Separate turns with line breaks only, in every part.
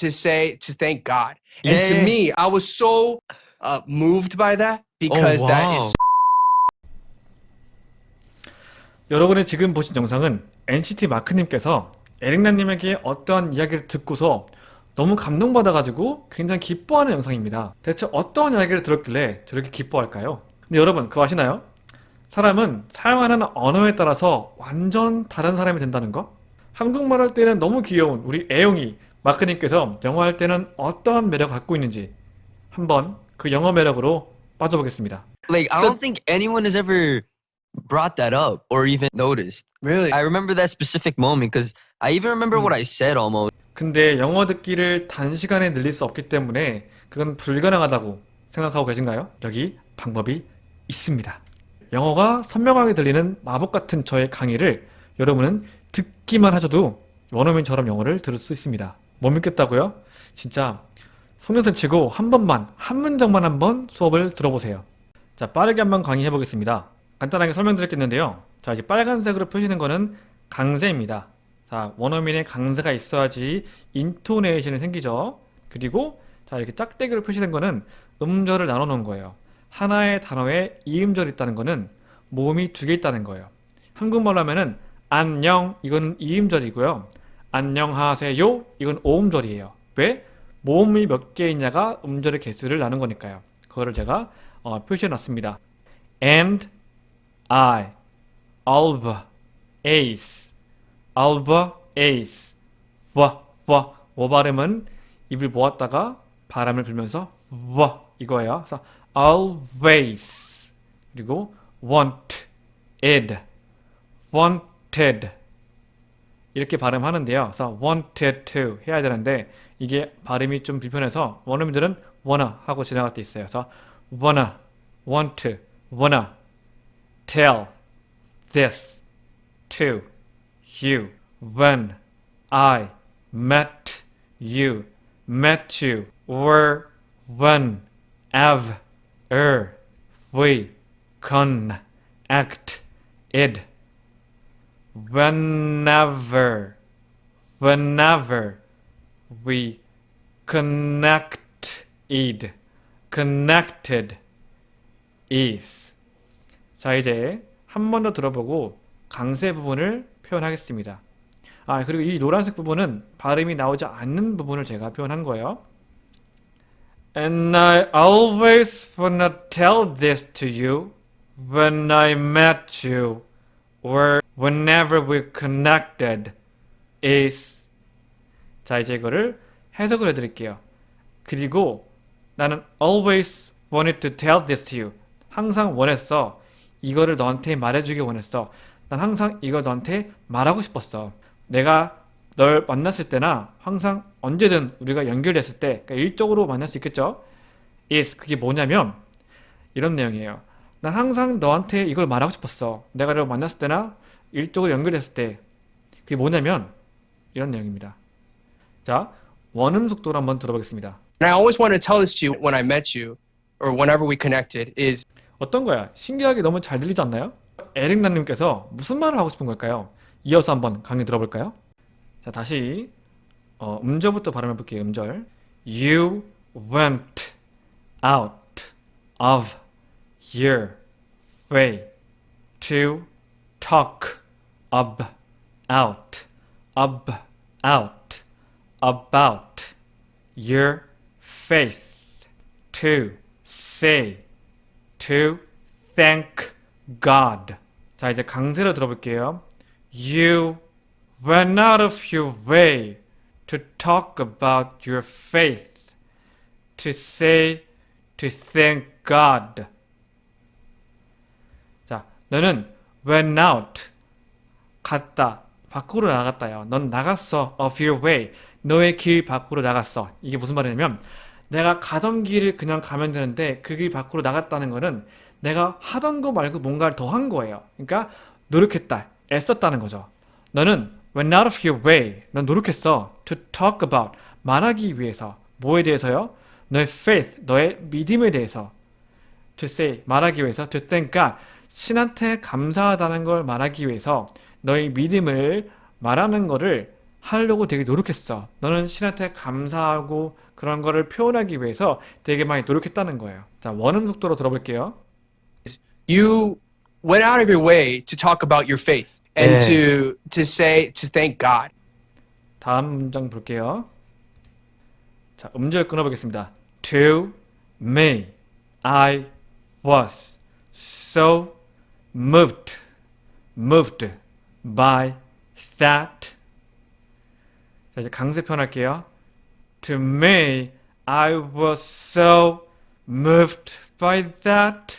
to say to thank God. And to
Yeah.
me, I was so uh, moved by that because that
wow.
is
여러분이 지금 보신 영상은 NCT 마크님께서 에릭나님에게 어떠한 이야기를 듣고서 너무 감동받아가지고 굉장히 기뻐하는 영상입니다. 대체 어떠한 이야기를 들었길래 저렇게 기뻐할까요? 근데 여러분 그거 아시나요? 사람은 사용하는 언어에 따라서 완전 다른 사람이 된다는 거? 한국말 할 때는 너무 귀여운 우리 애용이 마크님께서 영어 할 때는 어떠한 매력을 갖고 있는지 한번 그 영어 매력으로 빠져보겠습니다.
Like I
So-
don't think anyone has ever brought that up or even noticed.
really
I remember that specific moment because I even remember what I said almost.
근데 영어 듣기를 단시간에 늘릴 수 없기 때문에 그건 불가능하다고 생각하고 계신가요? 여기 방법이 있습니다. 영어가 선명하게 들리는 마법 같은 저의 강의를 여러분은 듣기만 하셔도 원어민처럼 영어를 들을 수 있습니다. 못 믿겠다고요? 진짜 속눈썹 치고 한 번만, 한 문장만 한번 수업을 들어보세요. 자, 빠르게 한번 강의해 보겠습니다. 간단하게 설명드리겠는데요. 자, 이제 빨간색으로 표시는 거는 강세입니다. 자, 원어민의 강세가 있어야지 인토네이션이 생기죠. 그리고 자, 이렇게 짝대기로 표시된 거는 음절을 나눠 놓은 거예요. 하나의 단어에 이음절이 있다는 거는 모음이 두 개 있다는 거예요. 한국말로 하면은 안녕 이건 이음절이고요. 안녕하세요 이건 오음절이에요. 왜? 모음이 몇 개 있냐가 음절의 개수를 나눈 거니까요. 그거를 제가 어, 표시해 놨습니다. and I, alba, ace, alba, ace, 와, 와, 워 발음은 입을 모았다가 바람을 불면서 와 이거예요. 그래서 always 그리고 want, ed, wanted 이렇게 발음하는데요. 그래서 wanted to 해야 되는데 이게 발음이 좀 불편해서 원어민들은 wanna 하고 지나갈 때 있어요. 그래서 wanna, want to, wanna tell this to you when I met you, met you, or when ever we connected, whenever, whenever we connected, connected is. 자, 이제 한 번 더 들어보고 강세 부분을 표현하겠습니다. 아, 그리고 이 노란색 부분은 발음이 나오지 않는 부분을 제가 표현한 거예요. And I always wanna tell this to you when I met you or whenever we connected is 자, 이제 이거를 해석을 해드릴게요. 그리고 나는 always wanted to tell this to you. 항상 원했어. 이거를 너한테 말해주길 원했어. 난 항상 이거 너한테 말하고 싶었어. 내가 널 만났을 때나 항상 언제든 우리가 연결됐을 때 그러니까 일적으로 만날 수 있겠죠? is 그게 뭐냐면 이런 내용이에요. 난 항상 너한테 이걸 말하고 싶었어. 내가 널 만났을 때나 일적으로 연결됐을 때 그게 뭐냐면 이런 내용입니다. 자, 원음 속도로 한번 들어보겠습니다.
and I always wanted to tell this to you when I met you or whenever we connected is
어떤 거야? 신기하게 너무 잘 들리지 않나요? 에릭나님께서 무슨 말을 하고 싶은 걸까요? 이어서 한번 강의 들어볼까요? 자, 다시 어, 음절부터 발음해 볼게요. 음절. You went out of your way to talk about about about your faith to say to thank God. 자, 이제 강세로 들어볼게요. You went out of your way to talk about your faith, to say, to thank God. 자, 너는 went out, 갔다, 밖으로 나갔다요. 넌 나갔어, of your way. 너의 길 밖으로 나갔어. 이게 무슨 말이냐면, 내가 가던 길을 그냥 가면 되는데 그 길 밖으로 나갔다는 거는 내가 하던 거 말고 뭔가를 더 한 거예요. 그러니까 노력했다, 애썼다는 거죠. 너는 went out of your way. 넌 노력했어. to talk about. 말하기 위해서. 뭐에 대해서요? 너의 faith, 너의 믿음에 대해서. to say, 말하기 위해서. to thank God. 신한테 감사하다는 걸 말하기 위해서 너의 믿음을 말하는 거를 하려고 되게 노력했어. 너는 신한테 감사하고 그런 거를 표현하기 위해서 되게 많이 노력했다는 거예요. 자, 원음 속도로 들어볼게요.
You went out of your way to talk about your faith and
네.
to to say to thank God.
다음 문장 볼게요. 자, 음절 끊어보겠습니다. To me, I was so moved, moved by that. 자, 이제 강세 표현할게요. To me, I was so moved by that.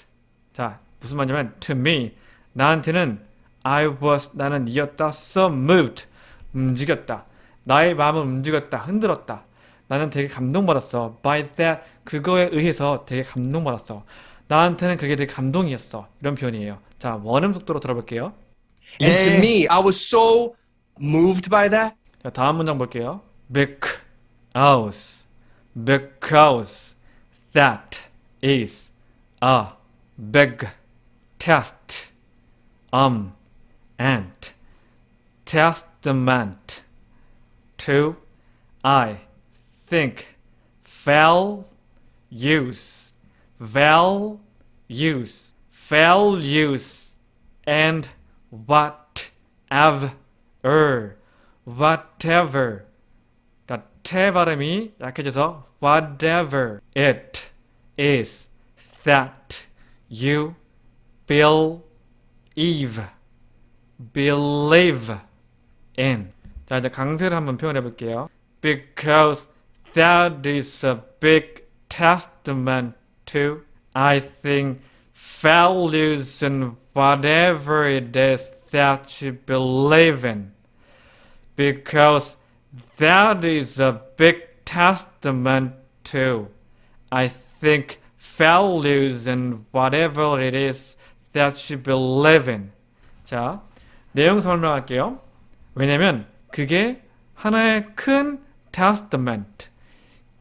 자, 무슨 말이냐면 to me, 나한테는 I was 나는 이었다 so moved 움직였다. 나의 마음을 움직였다. 흔들었다. 나는 되게 감동받았어. By that 그거에 의해서 되게 감동받았어. 나한테는 그게 되게 감동이었어. 이런 표현이에요. 자, 원음 속도로 들어볼게요.
And to
예.
me, I was so moved by that.
자, 다음 문장 볼게요. Because, because that is a big test, um, and testament to, I think, values, values, values, and whatever, whatever. 그러니까 태 발음이 약해져서 whatever it is that you believe, believe in. 자, 이제 강세를 한번 표현해 볼게요. Because that is a big testament to, I think, values and whatever it is that you believe in. Because that is a big testament to, I think, values and whatever it is that you believe in. 자, 내용 설명할게요. 왜냐면 그게 하나의 큰 testament,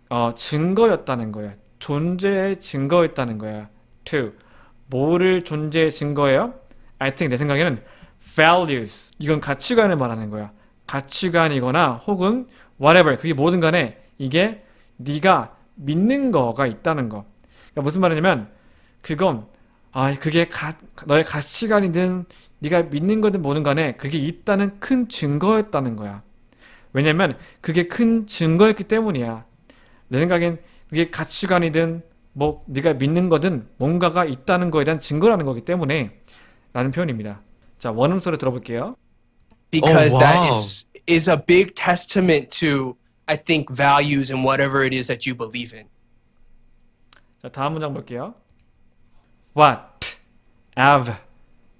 어, 증거였다는 거예요. 존재의 증거였다는 거야. to, 뭐를 존재의 증거예요? I think 내 생각에는 values, 이건 가치관을 말하는 거야. 가치관이거나 혹은 whatever, 그게 뭐든 간에 이게 네가 믿는 거가 있다는 거. 그러니까 무슨 말이냐면 그건 아 그게 가, 너의 가치관이든 네가 믿는 거든 뭐든 간에 그게 있다는 큰 증거였다는 거야. 왜냐면 그게 큰 증거였기 때문이야. 내 생각엔 그게 가치관이든 뭐 네가 믿는 거든 뭔가가 있다는 거에 대한 증거라는 거기 때문에 라는 표현입니다. 자, 원음 소리 들어볼게요.
because
Oh,
that
wow.
is is a big testament to I think values and whatever it is that you believe in.
자, 다음 문장 볼게요. What, ever,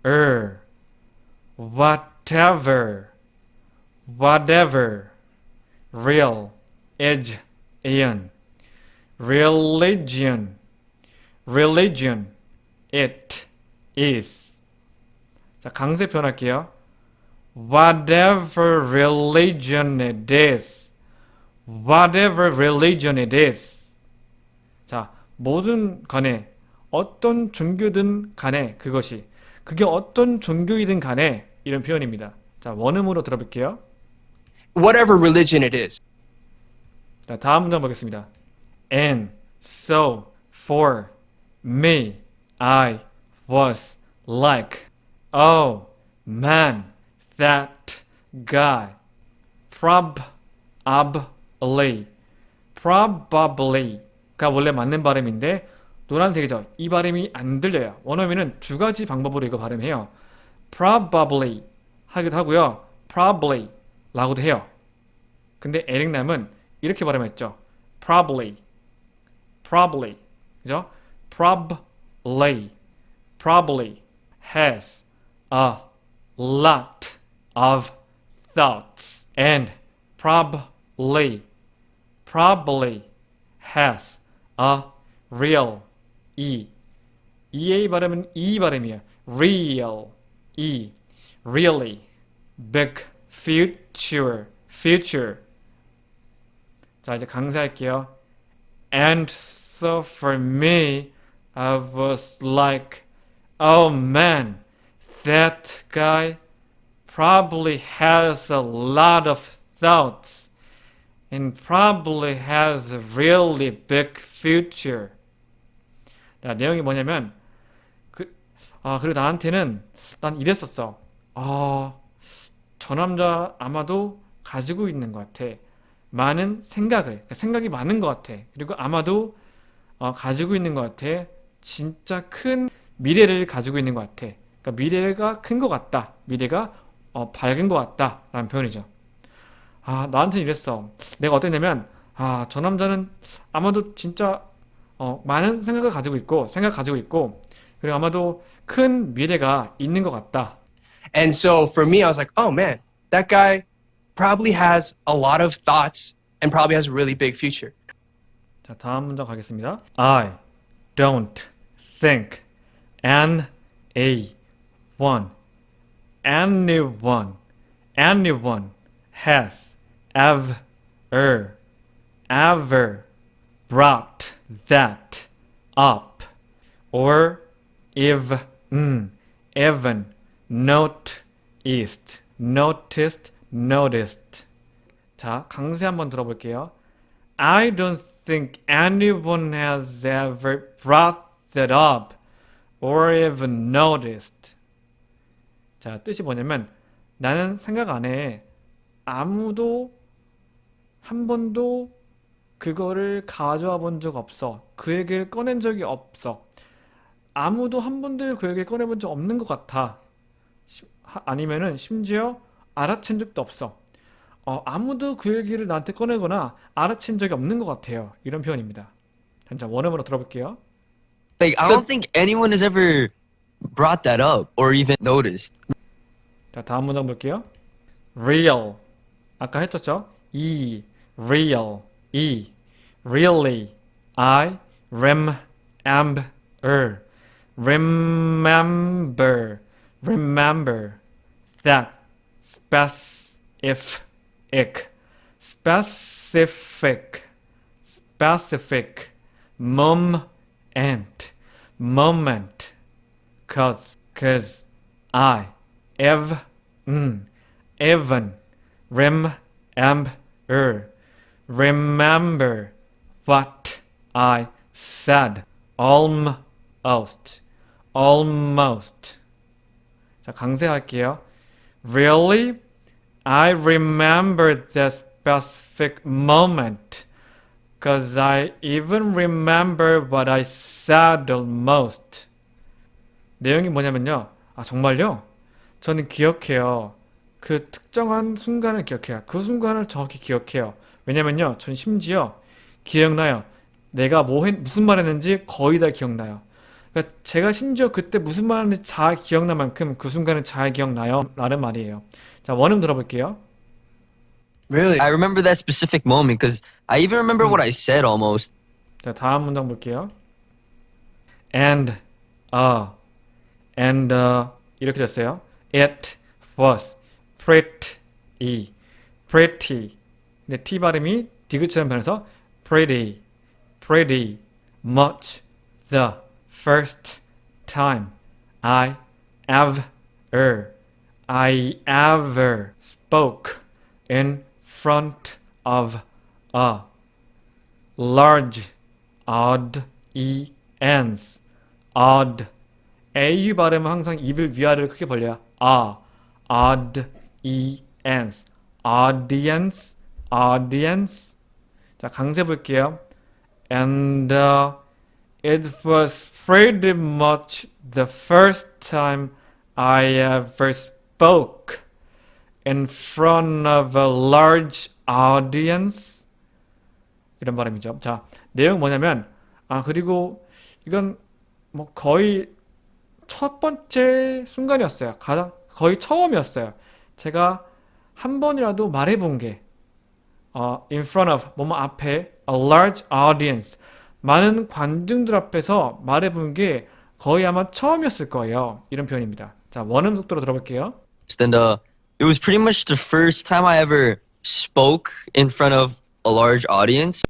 er, whatever, whatever, real, edge, ian, religion, religion, it is. 자, 강세 표현할게요. Whatever religion it is, whatever religion it is. 자, 뭐든 간에 어떤 종교든 간에 그것이 그게 어떤 종교이든 간에 이런 표현입니다. 자, 원음으로 들어볼게요.
Whatever religion it is.
자, 다음 문장 보겠습니다. And so for me, I was like, oh man, that guy. Probably, probably가 원래 맞는 발음인데 노란색이죠. 이 발음이 안 들려요. 원어민은 두 가지 방법으로 이거 발음해요. Probably 하기도 하고요. Probably 라고도 해요. 근데 에릭남은 이렇게 발음했죠. Probably, probably, 그죠? Probably, probably has a lot of thoughts and probably, probably has a real e. ea 발음은 e 발음이에요. real e, really, big future, future. 자, 이제 강사할게요. And so for me, I was like, oh man, that guy probably has a lot of thoughts and probably has a really big future. 자, 내용이 뭐냐면 그, 아, 그리고 나한테는 난 이랬었어. 아, 저 남자 아마도 가지고 있는 것 같아. 많은 생각을, 그러니까 생각이 많은 것 같아. 그리고 아마도 어, 가지고 있는 것 같아. 진짜 큰 미래를 가지고 있는 것 같아. 그러니까 미래가 큰 것 같다. 미래가 어, 밝은 것 같다. 라는 표현이죠. 아, 나한테는 이랬어. 내가 어땠냐면, 아, 저 남자는 아마도 진짜 어, 많은 생각을 가지고 있고, 생각 가지고 있고, 그리고 아마도 큰 미래가 있는 것 같다.
And so for me, I was like, oh man, that guy probably has a lot of thoughts and probably has a really big future.
자, 다음 문장 가겠습니다. I don't think an a one anyone anyone has ever ever brought that up or even even noticed noticed noticed 자, 강세 한번 들어볼게요. I don't think anyone has ever brought that up or even noticed. 자, 뜻이 뭐냐면 나는 생각 안 해. 아무도 한 번도 그거를 가져와 본 적 없어. 그 얘기를 꺼낸 적이 없어. 아무도 한 번도 그 얘기를 꺼내본 적 없는 것 같아. 아니면은 심지어 알아챈 적도 없어. 어, 아무도 그 얘기를 나한테 꺼내거나 알아챈 적이 없는 것 같아요. 이런 표현입니다. 자, 원어으로 들어볼게요.
Like I don't think anyone has ever brought that up or even noticed.
자, 다음 문장 볼게요. real. 아까 했었죠? E, real, E, really, I, remember, remember, remember, that, specific, specific, specific, moment, moment, cause, cause, I, ev, mm, even, rem, am, er, remember what I said, almost, almost. 자, 강세할게요. Really? I remember the specific moment. Cause I even remember what I said almost. 내용이 뭐냐면요. 아, 정말요? 저는 기억해요. 그 특정한 순간을 기억해요. 그 순간을 정확히 기억해요. 왜냐면요. 전 심지어 기억나요. 내가 뭐 했, 무슨 말 했는지 거의 다 기억나요. 그러니까 제가 심지어 그때 무슨 말 했는지 잘 기억날 만큼 그 순간은 잘 기억나요. 라는 말이에요. 자, 원음 들어볼게요.
Really?
I remember that specific moment because I even remember what I said almost.
자, 다음 문장 볼게요. And, uh, and, uh, 이렇게 됐어요. It was pretty, pretty. 근데 T 발음이 디귿처럼 변해서 pretty, pretty much the first time I ever, I ever spoke in front of a large audience odd AU 발음은 항상 입을 위아래로 크게 벌려요 아 audience audience audience 자 강세 볼게요 and uh, it was pretty much the first time I ever spoke in front of a large audience 이런 발음이죠. 자, 내용 뭐냐면 아 그리고 이건 뭐 거의 첫 번째 순간이었어요. 가장 거의 처음이었어요. 제가 한 번이라도 말해본 게 어, in front of 뭐뭐 앞에 a large audience 많은 관중들 앞에서 말해본 게 거의 아마 처음이었을 거예요. 이런 표현입니다. 자, 원음 속도로 들어볼게요.
And uh, it was pretty much the first time I ever spoke in front of a large audience.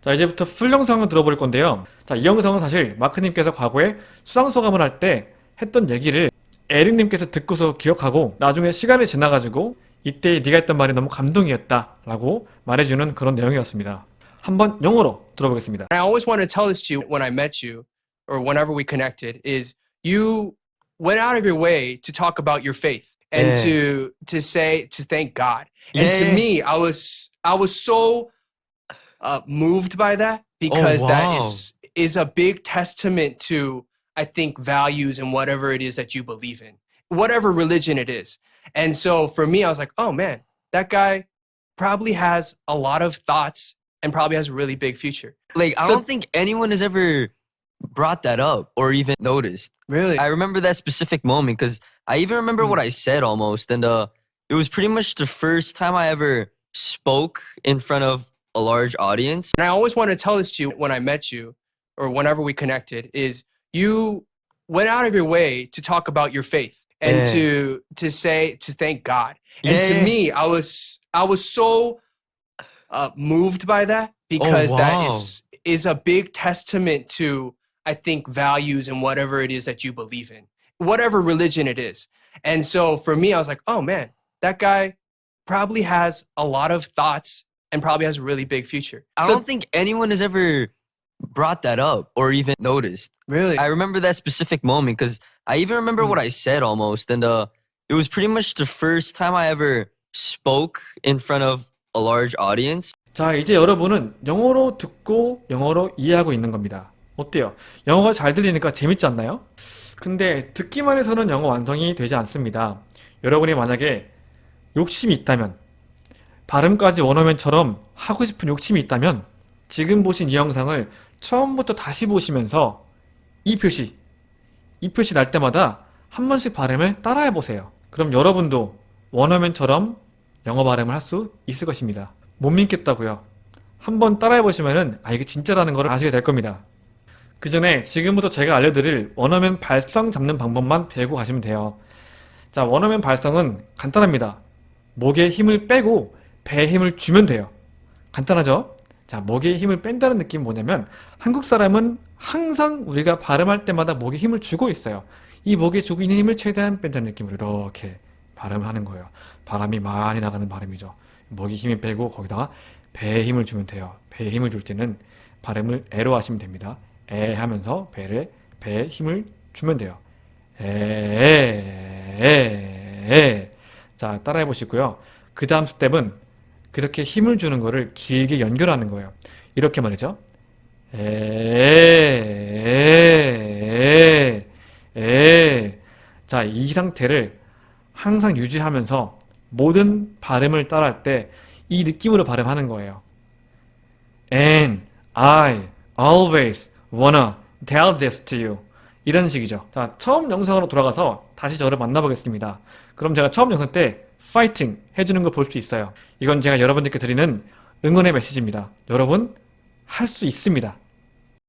자, 이제부터 풀 영상을 들어볼 건데요. 자, 이 영상은 사실 마크님께서 과거에 수상소감을 할 때 했던 얘기를 에릭님께서 듣고서 기억하고 나중에 시간이 지나가지고 이때 네가 했던 말이 너무 감동이었다 라고 말해주는 그런 내용이었습니다. 한번 영어로 들어보겠습니다.
I always wanted to tell this to you when I met you or whenever we connected is you went out of your way to talk about your faith and
Yeah.
to to say to thank God. And to
Yeah.
me, I was I was so uh, moved by that because that
wow.
is is a big testament to I think values and whatever it is that you believe in, whatever religion it is. And so for me, I was like, oh man, that guy probably has a lot of thoughts and probably has a really big future.
Like I
So-
don't think anyone has ever brought that up or even noticed.
Really?
I remember that specific moment because I even remember what I said almost, and uh, it was pretty much the first time I ever spoke in front of a large audience.
And I always wanted to tell this to you when I met you or whenever we connected is you went out of your way to talk about your faith and
Yeah.
to to say to thank God. And to me, I was I was so uh, moved by that because that
wow.
is is a big testament to I think values and whatever it is that you believe in, whatever religion it is. And so for me, I was like, oh man, that guy probably has a lot of thoughts and probably has a really big future.
I
So-
don't think anyone has ever brought that up or even noticed.
really.
I remember that specific moment because I even remember what I said almost, and uh, it was pretty much the first time I ever spoke in front of a large audience.
자, 이제 여러분은 영어로 듣고 영어로 이해하고 있는 겁니다. 어때요? 영어가 잘 들리니까 재밌지 않나요? 근데 듣기만 해서는 영어 완성이 되지 않습니다. 여러분이 만약에 욕심이 있다면, 발음까지 원어민처럼 하고 싶은 욕심이 있다면, 지금 보신 이 영상을 처음부터 다시 보시면서 이 표시, 이 표시 날 때마다 한 번씩 발음을 따라해 보세요. 그럼 여러분도 원어민처럼 영어 발음을 할 수 있을 것입니다. 못 믿겠다고요. 한번 따라해 보시면은 아 이게 진짜라는 걸 아시게 될 겁니다. 그 전에 지금부터 제가 알려드릴 원어민 발성 잡는 방법만 배우고 가시면 돼요. 자, 원어민 발성은 간단합니다. 목에 힘을 빼고 배에 힘을 주면 돼요. 간단하죠? 자, 목에 힘을 뺀다는 느낌은 뭐냐면 한국 사람은 항상 우리가 발음할 때마다 목에 힘을 주고 있어요. 이 목에 주고 있는 힘을 최대한 뺀다는 느낌으로 이렇게 발음하는 거예요. 바람이 많이 나가는 발음이죠. 목에 힘이 빼고 거기다가 배에 힘을 주면 돼요. 배에 힘을 줄 때는 발음을 에로 하시면 됩니다. 에 하면서 배를 배에 힘을 주면 돼요. 에에에 자 따라해 보시고요. 그 다음 스텝은 그렇게 힘을 주는 거를 길게 연결하는 거예요. 이렇게 말이죠. 에에에 자, 이 상태를 항상 유지하면서 모든 발음을 따라할 때 이 느낌으로 발음하는 거예요. And I always wanna tell this to you. 이런 식이죠. 자, 처음 영상으로 돌아가서 다시 저를 만나보겠습니다. 그럼 제가 처음 영상 때 파이팅 해주는 걸 볼 수 있어요. 이건 제가 여러분들께 드리는 응원의 메시지입니다. 여러분, 할 수 있습니다.